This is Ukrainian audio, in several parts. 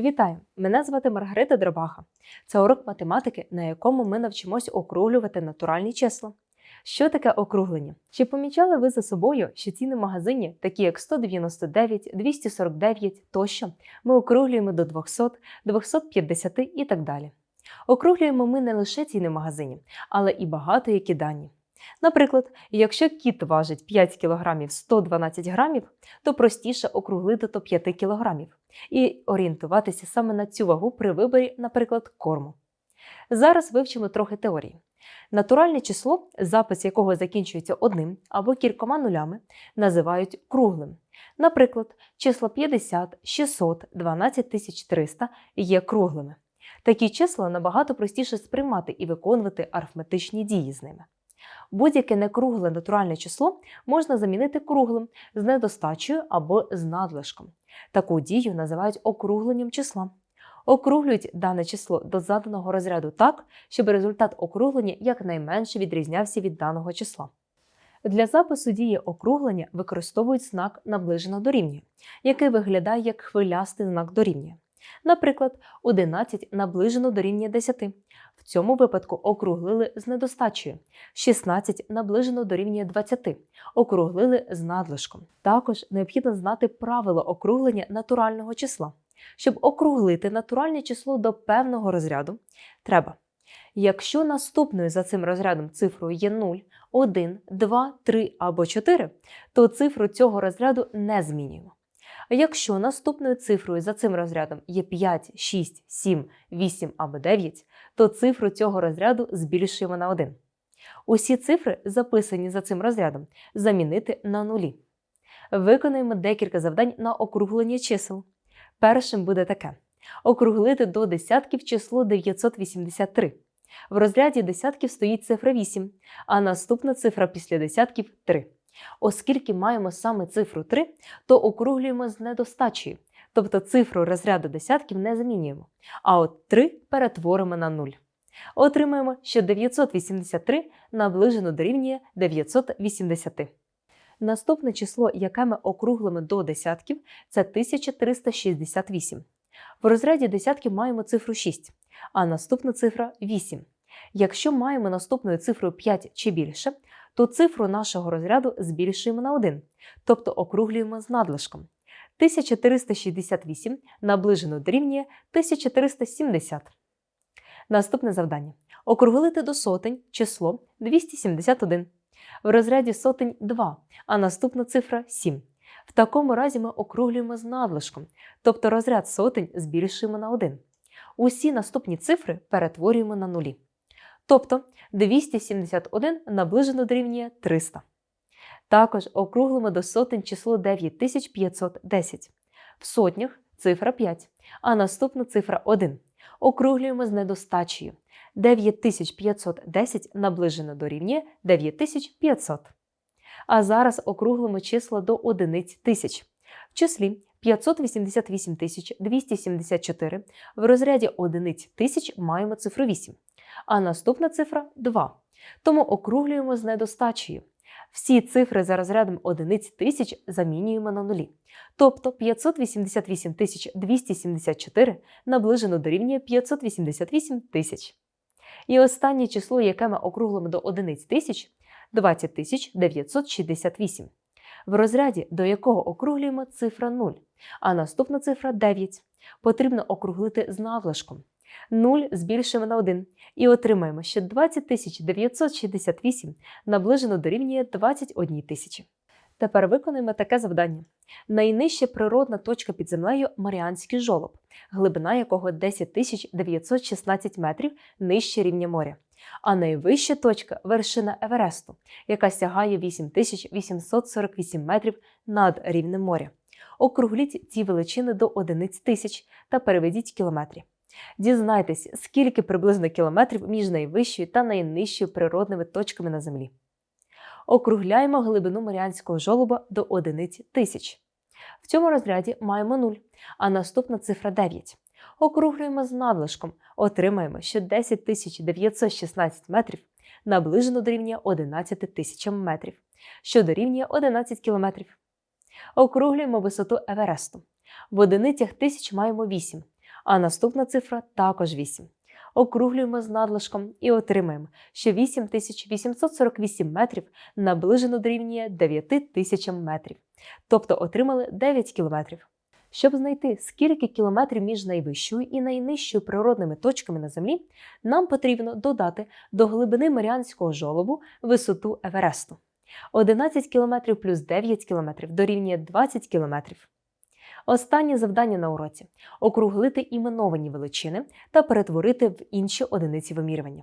Вітаю! Мене звати Маргарита Дробаха. Це урок математики, на якому ми навчимось округлювати натуральні числа. Що таке округлення? Чи помічали ви за собою, що ціни в магазині, такі як 199, 249 тощо, ми округлюємо до 200, 250 і так далі. Округлюємо ми не лише ціни в магазині, але і багато які дані. Наприклад, якщо кіт важить 5 кг 112 грамів, то простіше округлити до 5 кг і орієнтуватися саме на цю вагу при виборі, наприклад, корму. Зараз вивчимо трохи теорії. Натуральне число, запис якого закінчується одним або кількома нулями, називають круглим. Наприклад, числа 50, 600, 12300 є круглими. Такі числа набагато простіше сприймати і виконувати арифметичні дії з ними. Будь-яке некругле натуральне число можна замінити круглим з недостачею або з надлишком. Таку дію називають округленням числа. Округлюють дане число до заданого розряду так, щоб результат округлення якнайменше відрізнявся від даного числа. Для запису дії округлення використовують знак наближено дорівнює, який виглядає як хвилястий знак дорівнює. Наприклад, 11 наближено дорівнює 10. В цьому випадку округлили з недостачею. 16 наближено дорівнює 20. Округлили з надлишком. Також необхідно знати правило округлення натурального числа. Щоб округлити натуральне число до певного розряду, треба. Якщо наступною за цим розрядом цифрою є 0, 1, 2, 3 або 4, то цифру цього розряду не змінюємо. Якщо наступною цифрою за цим розрядом є 5, 6, 7, 8 або 9, то цифру цього розряду збільшуємо на 1. Усі цифри, записані за цим розрядом, замінити на нулі. Виконуємо декілька завдань на округлення чисел. Першим буде таке: округлити до десятків число 983. В розряді десятків стоїть цифра 8, а наступна цифра після десятків 3. Оскільки маємо саме цифру 3, то округлюємо з недостачею, тобто цифру розряду десятків не змінюємо, а от 3 перетворимо на 0. Отримаємо, що 983 наближено дорівнює 980. Наступне число, яке ми округлимо до десятків, це 1368. В розряді десятків маємо цифру 6, а наступна цифра 8. Якщо маємо наступною цифрою 5 чи більше, то цифру нашого розряду збільшуємо на 1, тобто округлюємо з надлишком. 1368 наближено дорівнює 1470. Наступне завдання: округлити до сотень число 271. В розряді сотень 2, а наступна цифра 7. В такому разі ми округлюємо з надлишком, тобто розряд сотень збільшуємо на 1. Усі наступні цифри перетворюємо на нулі. Тобто 271 наближено дорівнює 300. Також округлимо до сотень число 9510. В сотнях цифра 5, а наступна цифра 1. Округлюємо з недостачею. 9510 наближено дорівнює 9500. А зараз округлимо числа до одиниць тисяч. В числі 588 274 в розряді одиниць тисяч маємо цифру 8, а наступна цифра 2. Тому округлюємо з недостачею. Всі цифри за розрядом одиниць тисяч замінюємо на нулі. Тобто 588 274 наближено дорівнює 588 тисяч. І останнє число, яке ми округлимо до одиниць тисяч 20 968. В розряді, до якого округлюємо цифра 0, а наступна цифра 9. Потрібно округлити з навлашком. 0 збільшимо на 1 і отримаємо, що 20 968 наближено дорівнює 21 тисячі. Тепер виконуємо таке завдання. Найнижча природна точка під землею Маріанський жолоб, глибина якого 10 916 метрів нижче рівня моря. А найвища точка вершина Евересту, яка сягає 8848 метрів над рівнем моря. Округліть ці величини до одиниць тисяч та переведіть кілометрі. Дізнайтесь, скільки приблизно кілометрів між найвищою та найнижчою природними точками на землі. Округляємо глибину Маріанського жолоба до одиниць тисяч. В цьому розряді маємо 0, а наступна цифра 9. Округлюємо з надлишком, отримаємо, що 10 916 метрів наближено дорівнює 11 тисячам метрів, що дорівнює 11 кілометрів. Округлюємо висоту Евересту. В одиницях тисяч маємо 8, А наступна цифра також 8. Округлюємо з надлишком і отримаємо, що 8848 метрів наближено дорівнює 9000 метрів, тобто отримали 9 кілометрів. Щоб знайти, скільки кілометрів між найвищою і найнижчою природними точками на Землі, нам потрібно додати до глибини Маріанського жолобу висоту Евересту. 11 км плюс 9 км дорівнює 20 км. Останнє завдання на уроці округлити іменовані величини та перетворити в інші одиниці вимірювання.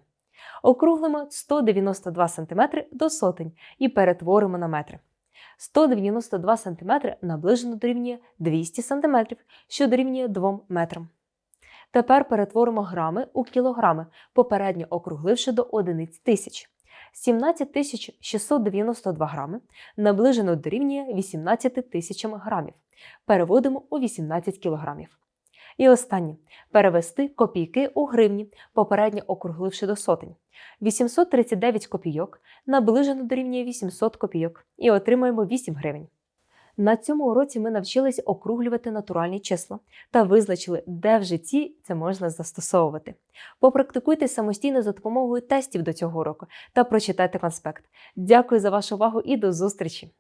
Округлимо 192 см до сотень і перетворимо на метри. 192 см наближено дорівнює 200 см, що дорівнює 2 метрам. Тепер перетворимо грами у кілограми, попередньо округливши до одиниць тисяч. 17 692 грами наближено дорівнює 18 тисячам грамів. Переводимо у 18 кілограмів. І останнє перевести копійки у гривні, попередньо округливши до сотень. 839 копійок наближено дорівнює 800 копійок і отримаємо 8 гривень. На цьому уроці ми навчились округлювати натуральні числа та визначили, де в житті це можна застосовувати. Попрактикуйте самостійно за допомогою тестів до цього уроку та прочитайте конспект. Дякую за вашу увагу і до зустрічі!